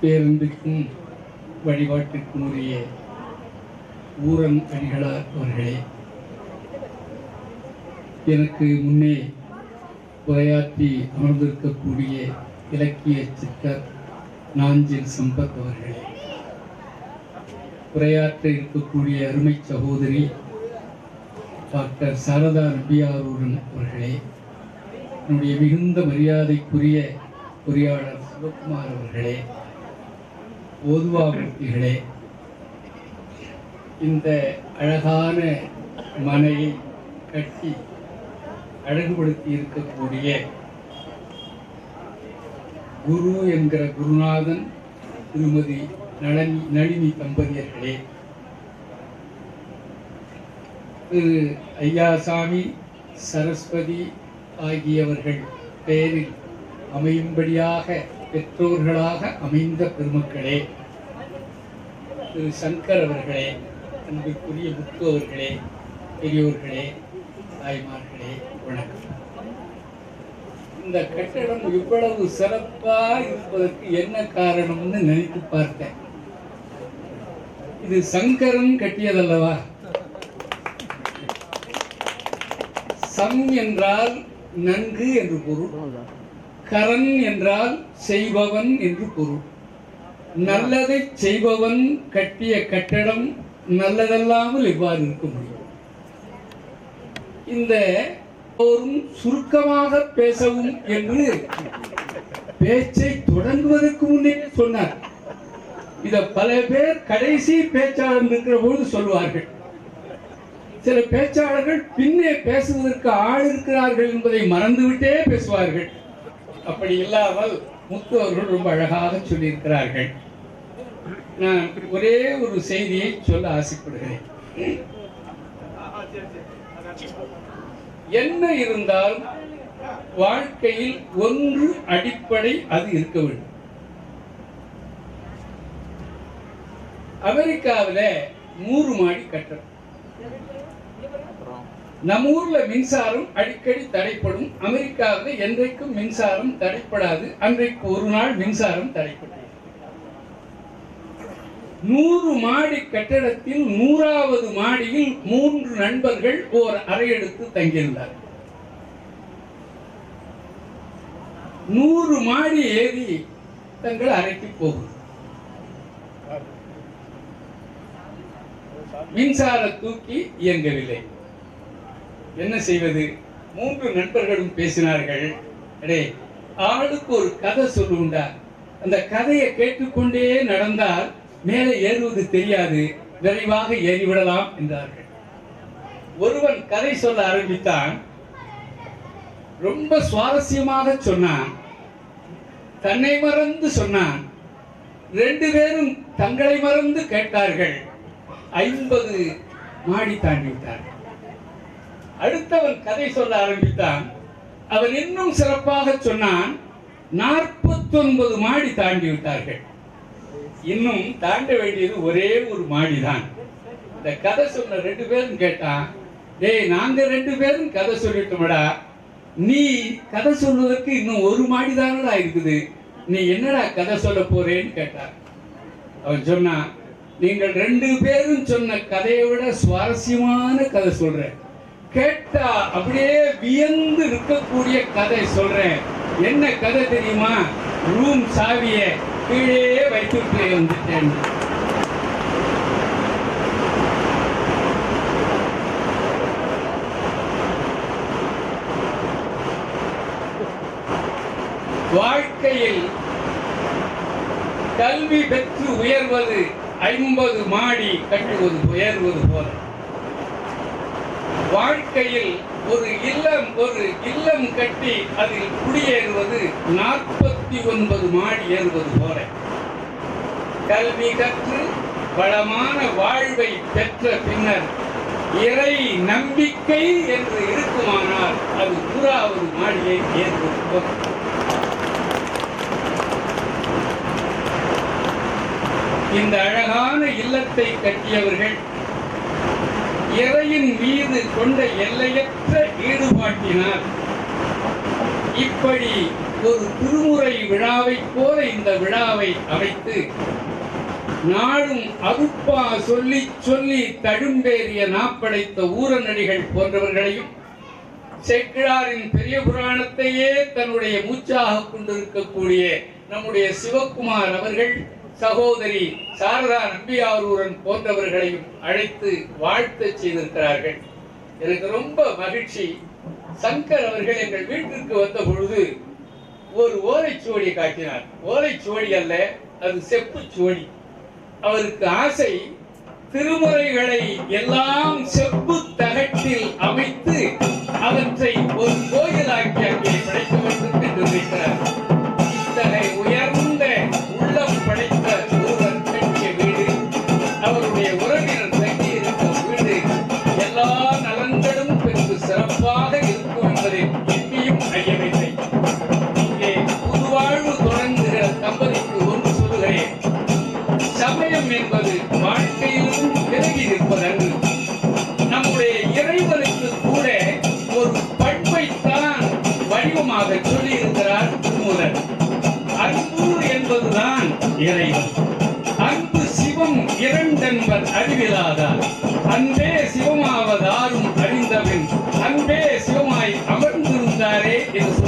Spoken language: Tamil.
பேருந்துக்கும் வழிபாட்டிற்கும் உரிய ஊரன் அடிகளார் அவர்களே எனக்கு முன்னே உரையாற்றி அமர்ந்திருக்கக்கூடிய இலக்கிய சித்தர் நாஞ்சில் சம்பத் அவர்களே. உரையாற்ற இருக்கக்கூடிய அருமை சகோதரி டாக்டர் சாரதா நம்பியாரூரன் அவர்களே என்னுடைய மிகுந்த மரியாதைக்குரிய பொறியாளர் சிவகுமார் அவர்களே ஓதுவாமூர்த்திகளே இந்த அழகான மனையை கட்டி அழகுபடுத்தி இருக்கக்கூடிய குரு என்கிற குருநாதன் திருமதி நளினி நளினி தம்பதியர்களே. திரு ஐயாசாமி சரஸ்வதி ஆகியவர்கள் பெயரில் அமையும்படியாக பெற்றோர்களாக அமைந்த பெருமக்களே. திரு சங்கர் அவர்களே அன்புக்குரிய முத்து அவர்களே பெரியோர்களே தாய்மார்களே வணக்கம். இந்த கட்டடம் இவ்வளவு சிறப்பா இருப்பதற்கு என்ன காரணம்னு நினைத்து பார்த்தேன். இது சங்கரன் கட்டியதல்லவா? சம் என்றால் நன்கு என்று பொருள் கரன் என்றால் செய்பவன் என்று பொருள். நல்லதை செய்பவன் கட்டிய கட்டடம் நல்லதல்லாமல் இவ்வாறு இருக்க முடியும்? இந்த போரும் சுருக்கமாக பேசவும் என்று பேச்சை தொடங்குவதற்கு முன்னே சொன்னார். இத பல பேர் கடைசி பேச்சாளர் இருக்கிற போது சொல்வார்கள் சில பேச்சாளர்கள் பின்னே பேசுவதற்கு ஆள் இருக்கிறார்கள் என்பதை மறந்துவிட்டே பேசுவார்கள். அப்படி இல்லாமல் முத்துவர்கள் ரொம்ப அழகாக சொல்லியிருக்கிறார்கள். நான் ஒரே ஒரு செய்தியை சொல்ல ஆசைப்படுகிறேன். என்ன இருந்தாலும் வாழ்க்கையில் ஒன்று அடிப்படை அது இருக்க வேண்டும். அமெரிக்காவில் நூறு மாடி கட்டடம். நம் ஊர்ல மின்சாரம் அடிக்கடி தடைப்படும். அமெரிக்காவில் என்றைக்கும் மின்சாரம் தடைப்படாது. அன்றைக்கு ஒரு நாள் மின்சாரம் தடைப்படும் நூறு மாடி கட்டடத்தில் நூறாவது மாடியில் மூன்று நண்பர்கள் ஓர் அறை எடுத்து தங்கியிருந்தார்கள் நூறு மாடி ஏறி தங்கள் அறைக்கு போகும் மின்சார தூக்கி இயங்கவில்லை. என்ன செய்வது? மூன்று நண்பர்களும் பேசினார்கள். அடே ஆளுக்கு ஒரு கதை சொல்லுண்டா அந்த கதையை கேட்டுக்கொண்டே நடந்தால் மேலே ஏறுவது தெரியாது. விரைவாக ஏறிவிடலாம் என்றார்கள். ஒருவன் கதை சொல்ல ஆரம்பித்தான். ரொம்ப சுவாரஸ்யமாக சொன்னான். தன்னை மறந்து சொன்னான். ரெண்டு பேரும் தங்களை மறந்து கேட்டார்கள். ஐம்பது மாடி தாண்டி விட்டார்கள் அடுத்தவன் கதை சொல்ல ஆரம்பித்தான். அவன் இன்னும் சிறப்பாக சொன்னான் நாற்பத்தொன்பது மாடி தாண்டி விட்டார்கள். இன்னும் தாண்ட வேண்டியது ஒரே ஒரு மாடிதான். இந்த கதை சொன்ன ரெண்டு பேரும் கேட்டான் டேய் நாங்க ரெண்டு பேரும் கதை சொல்லிட்டோம்டா. நீ கதை சொல்வதற்கு இன்னும் ஒரு மாடி தானடா இருக்குது. நீ என்னடா கதை சொல்ல போறேன்னு கேட்டார் அவன் சொன்னான் நீங்கள் ரெண்டு பேரும் சொன்ன கதையை விட சுவாரஸ்யமான கதை சொல்றேன். கேட்டா அப்படியே வியந்து இருக்கக்கூடிய கதை சொல்றேன். என்ன கதை தெரியுமா? ரூம் சாவிய கீழே வைத்துட்டு வந்துட்டேன். வாழ்க்கையில் கல்வி பெற்று உயர்வது ஐம்பது மாடி கட்டுவது உயர்வது போல. வாழ்க்கையில் ஒரு இல்லம் ஒரு இல்லம் கட்டி அதில் குடியேறுவது நாற்பத்தி ஒன்பது மாடி ஏறுவது போல. கல்வி கற்று வளமான வாழ்வை பெற்ற பின்னர் இறை நம்பிக்கை என்று இருக்குமானால் அது நூறாவது மாடியை ஏற்படுத்தும் இந்த அழகான இல்லத்தை கட்டியவர்கள் இறையின் மீது கொண்ட எல்லையற்ற ஈடுபாட்டினால் இப்படி ஒரு திருமுறை விழாவைப் போல இந்த விழாவை அமைத்து நாடும் அருப்பா சொல்லி சொல்லி தடும்பேறிய நாப்படைத்த ஊரநடிகள் போன்றவர்களையும் செக்கிழாரின் பெரிய புராணத்தையே தன்னுடைய மூச்சாக கொண்டிருக்கக்கூடிய நம்முடைய சிவக்குமார் அவர்கள் சகோதரி சாரதா நம்பியாரூரன் போன்றவர்களையும் அழைத்து வாழ்த்தச் செய்திருக்கிறார்கள். எனக்கு ரொம்ப மகிழ்ச்சி. சங்கர் அவர்கள் எங்கள் வீட்டிற்கு வந்த பொழுது ஒரு ஓலைச்சுவடியை காட்டினார். ஓலைச்சுவடி அல்ல அது செப்புச்சுவடி அவருக்கு ஆசை திருமுறைகளை எல்லாம் செப்பு தகட்டில் அமைத்து அவற்றை ஒரு கோயிலாக்கி அங்கே படைக்க வேண்டும் என்று நினைக்கிறார். வடிவமாக சொல்லி இருக்கிறார் திருமூலர். அன்பு என்பதுதான் இறைவன். அன்பு சிவம் இரண்டென்பர் அறிவிலாதார். அன்பே சிவமாவதாரும் அறிந்தவன். அன்பே சிவமாய் அமர்ந்திருந்தாரே என்று